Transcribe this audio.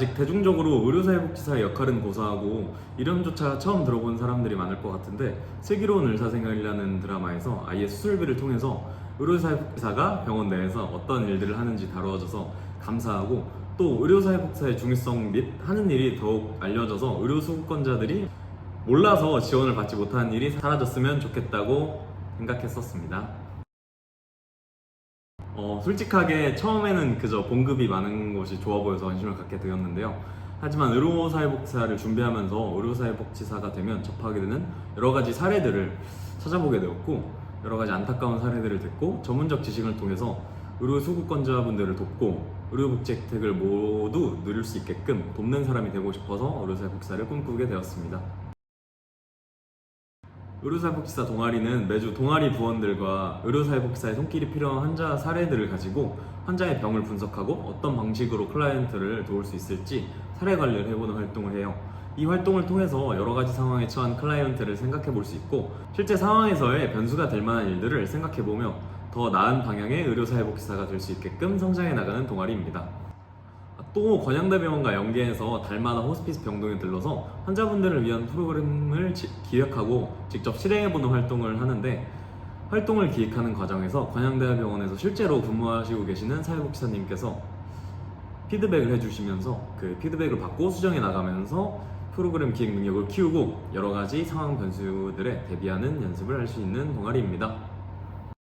아직 대중적으로 의료사회복지사의 역할은 고사하고 이름조차 처음 들어본 사람들이 많을 것 같은데 슬기로운 의사생활이라는 드라마에서 아예 수술비를 통해서 의료사회복지사가 병원 내에서 어떤 일들을 하는지 다루어져서 감사하고 또 의료사회복지사의 중요성 및 하는 일이 더욱 알려져서 의료수급권자들이 몰라서 지원을 받지 못하는 일이 사라졌으면 좋겠다고 생각했었습니다. 어, 솔직하게 처음에는 그저 봉급이 많은 것이 좋아 보여서 관심을 갖게 되었는데요. 하지만 의료사회복지사를 준비하면서 의료사회복지사가 되면 접하게 되는 여러 가지 사례들을 찾아보게 되었고 여러 가지 안타까운 사례들을 듣고 전문적 지식을 통해서 의료 수급권자분들을 돕고 의료복지 혜택을 모두 누릴 수 있게끔 돕는 사람이 되고 싶어서 의료사회복지사를 꿈꾸게 되었습니다. 의료사회복지사 동아리는 매주 동아리 부원들과 의료사회복지사의 손길이 필요한 환자 사례들을 가지고 환자의 병을 분석하고 어떤 방식으로 클라이언트를 도울 수 있을지 사례 관리를 해보는 활동을 해요. 이 활동을 통해서 여러 가지 상황에 처한 클라이언트를 생각해 볼 수 있고 실제 상황에서의 변수가 될 만한 일들을 생각해 보며 더 나은 방향의 의료사회복지사가 될 수 있게끔 성장해 나가는 동아리입니다. 또 권양대병원과 연계해서 달마다 호스피스 병동에 들러서 환자분들을 위한 프로그램을 지- 기획하고 직접 실행해보는 활동을 하는데 활동을 기획하는 과정에서 권양대병원에서 실제로 근무하시고 계시는 사회복지사님께서 피드백을 해주시면서 그 피드백을 받고 수정해 나가면서 프로그램 기획 능력을 키우고 여러 가지 상황 변수들에 대비하는 연습을 할 수 있는 동아리입니다.